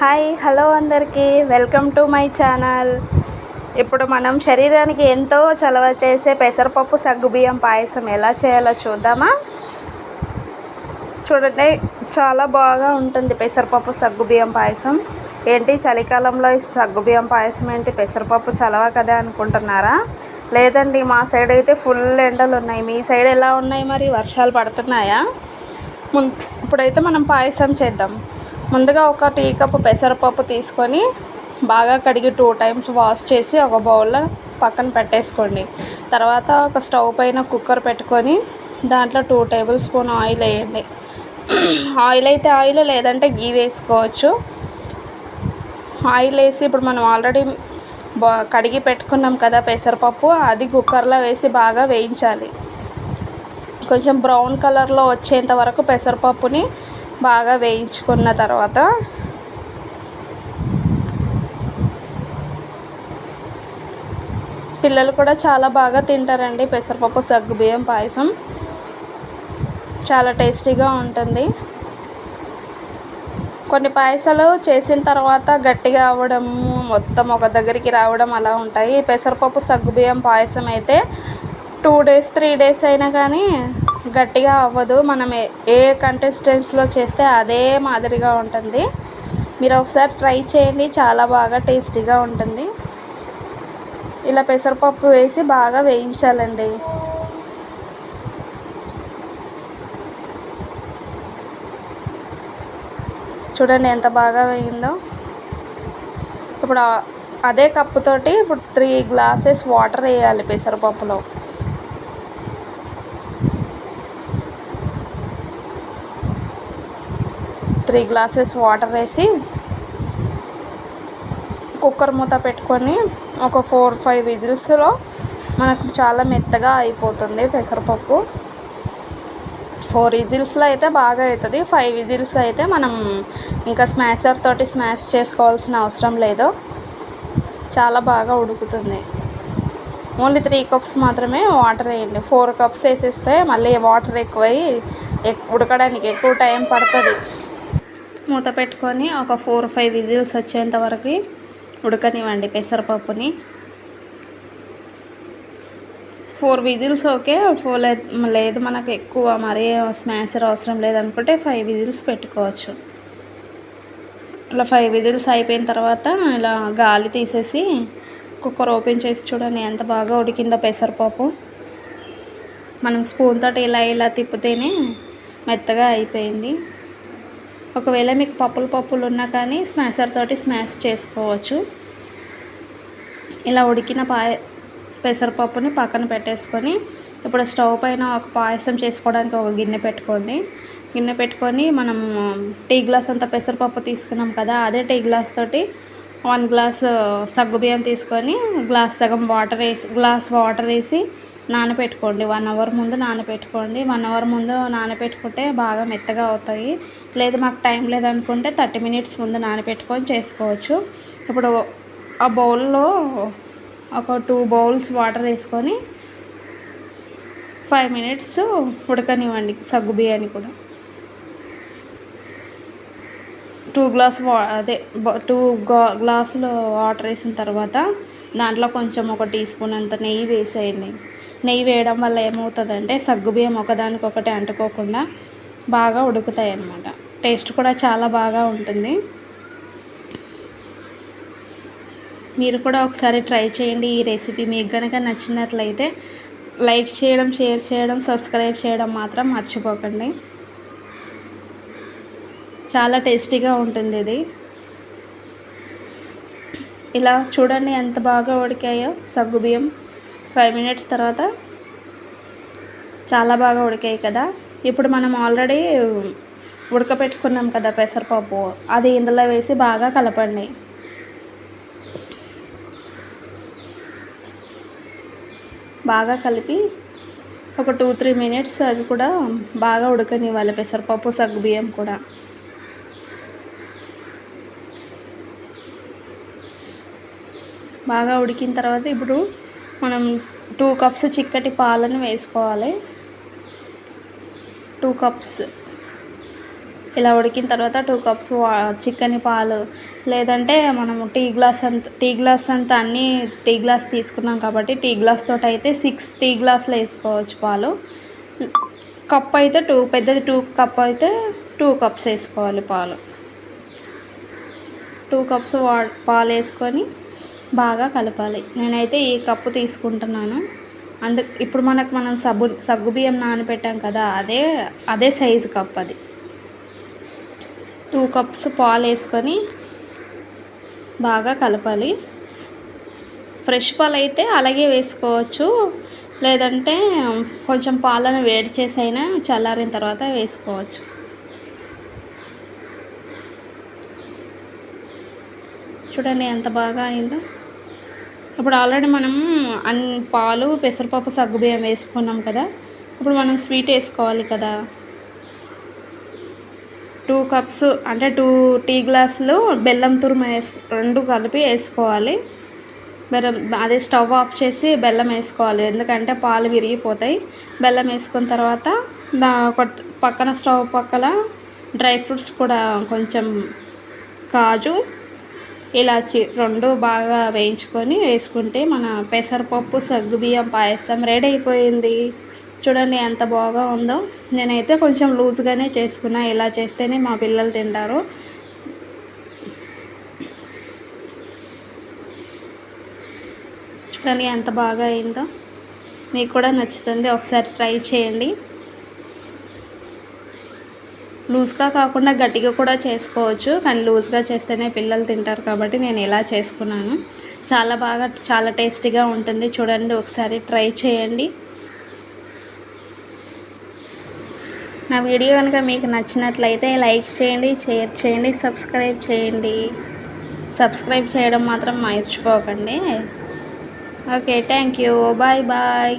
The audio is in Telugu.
హాయ్ హలో అందరికీ. Welcome to my channel. ఇప్పుడు మనం శరీరానికి ఎంతో చలవ చేసే పెసరపప్పు సగ్గుబియ్యం పాయసం ఎలా చేయాలో చూద్దామా? చూడండి చాలా బాగా ఉంటుంది పెసరపప్పు సగ్గుబియ్యం పాయసం. ఏంటి చలికాలంలో ఈ సగ్గుబియ్యం పాయసం ఏంటి? పెసరపప్పు చలవ కదా అనుకుంటున్నారా? లేదండి మా సైడ్ అయితే ఫుల్ ఎండలు ఉన్నాయి. మీ సైడ్ ఎలా ఉన్నాయి మరి? వర్షాలు పడుతున్నాయా? ముం ఇప్పుడైతే మనం పాయసం చేద్దాం. ముందుగా ఒక టీ కప్పు పెసరపప్పు తీసుకొని బాగా కడిగి టూ టైమ్స్ వాష్ చేసి ఒక బౌల్లో పక్కన పెట్టేసుకోండి. తర్వాత ఒక స్టవ్ పైన కుక్కర్ పెట్టుకొని దాంట్లో టూ టేబుల్ స్పూన్ ఆయిల్ వేయండి. ఆయిల్ అయితే ఆయిల్ లేదంటే గీ వేసుకోవచ్చు. ఆయిల్ వేసి ఇప్పుడు మనం ఆల్రెడీ బా కడిగి పెట్టుకున్నాం కదా పెసరపప్పు అది కుక్కర్లో వేసి బాగా వేయించాలి. కొంచెం బ్రౌన్ కలర్లో వచ్చేంత వరకు పెసరపప్పుని బాగా వేయించుకున్న తర్వాత పిల్లలు కూడా చాలా బాగా తింటారండి. పెసరపప్పు సగ్గుబియ్యం పాయసం. చాలా టేస్టీగా ఉంటుంది. కొన్ని పాయసాలు చేసిన తర్వాత గట్టిగా అవ్వడం మొత్తం ఒక దగ్గరికి రావడం అలా ఉంటాయి. పెసరపప్పు సగ్గుబియ్యం పాయసం అయితే టూ డేస్ త్రీ డేస్ అయినా కానీ గట్టిగా అవ్వదు. మనం ఏ కంటెస్టెంట్స్లో కంటెస్టెన్స్లో చేస్తే అదే మాదిరిగా ఉంటుంది. మీరు ఒకసారి ట్రై చేయండి. చాలా బాగా టేస్టీగా ఉంటుంది. ఇలా పెసరపప్పు వేసి బాగా వేయించాలండి. చూడండి ఎంత బాగా వేయిందో. ఇప్పుడు అదే కప్పుతోటి ఇప్పుడు త్రీ గ్లాసెస్ వాటర్ వేయాలి పెసరపప్పులో. త్రీ గ్లాసెస్ వాటర్ వేసి కుక్కర్ మూత పెట్టుకొని ఒక ఫోర్ ఫైవ్ విజిల్స్లో మనకు చాలా మెత్తగా అయిపోతుంది పెసరపప్పు. ఫోర్ విజిల్స్లో అయితే బాగా అవుతుంది. ఫైవ్ విజిల్స్ అయితే మనం ఇంకా స్మాషర్ తోటి స్మాష్ చేసుకోవాల్సిన అవసరం లేదు. చాలా బాగా ఉడుకుతుంది. ఓన్లీ త్రీ కప్స్ మాత్రమే వాటర్ వేయండి. ఫోర్ కప్స్ వేసేస్తే మళ్ళీ వాటర్ ఎక్కువై ఉడకడానికి ఎక్కువ టైం పడుతుంది. మూత పెట్టుకొని ఒక ఫోర్ ఫైవ్ విజిల్స్ వచ్చేంత వరకు ఉడకనివ్వండి పెసరపప్పుని. ఫోర్ విజిల్స్ ఓకే ఫోర్ లేదు మనకు ఎక్కువ మరీ స్మాషర్ అవసరం లేదనుకుంటే ఫైవ్ విజిల్స్ పెట్టుకోవచ్చు. ఇలా ఫైవ్ విజిల్స్ అయిపోయిన తర్వాత ఇలా గాలి తీసేసి కుక్కర్ ఓపెన్ చేసి చూడండి ఎంత బాగా ఉడికిందో పెసరపప్పు. మనం స్పూన్ తోటి ఇలా ఇలా తిప్పితేనే మెత్తగా అయిపోయింది. ఒకవేళ మీకు పప్పులు పప్పులు ఉన్నా కానీ స్మాషర్ తోటి స్మాష్ చేసుకోవచ్చు. ఇలా ఉడికిన పాయ పెసరపప్పుని పక్కన పెట్టేసుకొని ఇప్పుడు స్టవ్ పైన ఒక పాయసం చేసుకోవడానికి ఒక గిన్నె పెట్టుకోండి. గిన్నె పెట్టుకొని మనం టీ గ్లాస్ అంత పెసరపప్పు తీసుకున్నాం కదా అదే టీ గ్లాస్ తోటి వన్ గ్లాస్ సగ్గుబియ్యం తీసుకొని గ్లాస్ సగం వాటర్ వేసి గ్లాస్ వాటర్ వేసి నానబెట్టుకోండి వన్ అవర్ ముందు నానబెట్టుకోండి వన్ అవర్ ముందు నానబెట్టుకుంటే బాగా మెత్తగా అవుతాయి. లేదు మాకు టైం లేదనుకుంటే థర్టీ మినిట్స్ ముందు నానబెట్టుకొని చేసుకోవచ్చు. ఇప్పుడు ఆ బౌల్లో ఒక టూ బౌల్స్ వాటర్ వేసుకొని ఫైవ్ మినిట్స్ ఉడకనివ్వండి సగ్గు బియ్యాన్ని కూడా. టూ గ్లాస్ వా అదే టూ గ్లాసులు వాటర్ వేసిన తర్వాత దాంట్లో కొంచెం ఒక టీ స్పూన్ అంత నెయ్యి వేసేయండి. నెయ్యి వేయడం వల్ల ఏమవుతుందంటే సగ్గుబియ్యం ఒకదానికొకటి అంటుకోకుండా బాగా ఉడుకుతాయి అన్నమాట టేస్ట్ కూడా చాలా బాగా ఉంటుంది. మీరు కూడా ఒకసారి ట్రై చేయండి ఈ రెసిపీ. మీకు కనుక నచ్చినట్లయితే లైక్ చేయడం షేర్ చేయడం సబ్స్క్రైబ్ చేయడం మాత్రం మర్చిపోకండి. చాలా టేస్టీగా ఉంటుంది ఇది. ఇలా చూడండి ఎంత బాగా ఉడికాయో సగ్గుబియ్యం ఫైవ్ మినిట్స్ తర్వాత చాలా బాగా ఉడికాయి కదా. ఇప్పుడు మనం ఆల్రెడీ ఉడకపెట్టుకున్నాం కదా పెసరపప్పు. అది ఇందులో వేసి బాగా కలపండి. బాగా కలిపి ఒక టూ త్రీ మినిట్స్ అది కూడా బాగా ఉడకనివ్వాలి. పెసరపప్పు సగ్గు బియ్యం కూడా. బాగా ఉడికిన తర్వాత ఇప్పుడు మనం టూ కప్స్ చిక్కటి పాలను వేసుకోవాలి. టూ కప్స్ ఇలా ఉడికిన తర్వాత టూ కప్స్ చికెన్ పాలు. లేదంటే మనము టీ గ్లాస్ అంత టీ గ్లాస్ అంత అన్నీ టీ గ్లాస్ తీసుకున్నాం కాబట్టి టీ గ్లాస్ తోటి అయితే సిక్స్ టీ గ్లాసులు వేసుకోవచ్చు పాలు. కప్ అయితే టూ పెద్దది టూ కప్ అయితే టూ కప్స్ వేసుకోవాలి పాలు. టూ కప్స్ వా పాలు వేసుకొని బాగా కలపాలి. నేనైతే ఈ కప్పు తీసుకుంటున్నాను. అందు ఇప్పుడు మనకు మనం సబ్బు సగ్గు బియ్యం నానబెట్టాం కదా అదే అదే సైజు కప్ అది. టూ కప్స్ పాలు వేసుకొని బాగా కలపాలి. ఫ్రెష్ పాలు అయితే అలాగే వేసుకోవచ్చు. లేదంటే కొంచెం పాలను వేడి చేసి అయినా చల్లారిన తర్వాత వేసుకోవచ్చు. చూడండి ఎంత బాగా అయిందో. ఇప్పుడు ఆల్రెడీ మనం అన్ పాలు పెసరపప్పు సగ్గుబియ్యం వేసుకున్నాం కదా. ఇప్పుడు మనం స్వీట్ వేసుకోవాలి కదా. టూ కప్స్ అంటే టూ టీ గ్లాసులు బెల్లం తురుము వేసు రెండు కలిపి వేసుకోవాలి. బెల్లం అదే స్టవ్ ఆఫ్ చేసి బెల్లం వేసుకోవాలి. ఎందుకంటే పాలు విరిగిపోతాయి. బెల్లం వేసుకున్న తర్వాత దా పక్కన స్టవ్ పక్కన డ్రై ఫ్రూట్స్ కూడా కొంచెం కాజు ఇలాచి రెండు బాగా వేయించుకొని వేసుకుంటే మన పెసరపప్పు సగ్గుబియ్యం పాయసం రెడీ అయిపోయింది. చూడండి ఎంత బాగా ఉందో. నేనైతే కొంచెం లూజ్గానే చేసుకున్నా. ఇలా చేస్తేనే మా పిల్లలు తింటారు. చూడండి ఎంత బాగా అయిందో. మీకు కూడా నచ్చుతుంది. ఒకసారి ట్రై చేయండి. లూజ్గా కాకుండా గట్టిగా కూడా చేసుకోవచ్చు. కానీ లూజ్గా చేస్తేనే పిల్లలు తింటారు కాబట్టి నేను ఇలా చేసుకున్నాను. చాలా బాగా చాలా టేస్టీగా ఉంటుంది. చూడండి ఒకసారి ట్రై చేయండి. నా వీడియో కనుక మీకు నచ్చినట్లయితే లైక్ చేయండి షేర్ చేయండి సబ్స్క్రైబ్ చేయండి. సబ్స్క్రైబ్ చేయడం మాత్రం మర్చిపోకండి. Okay thank you. Bye bye.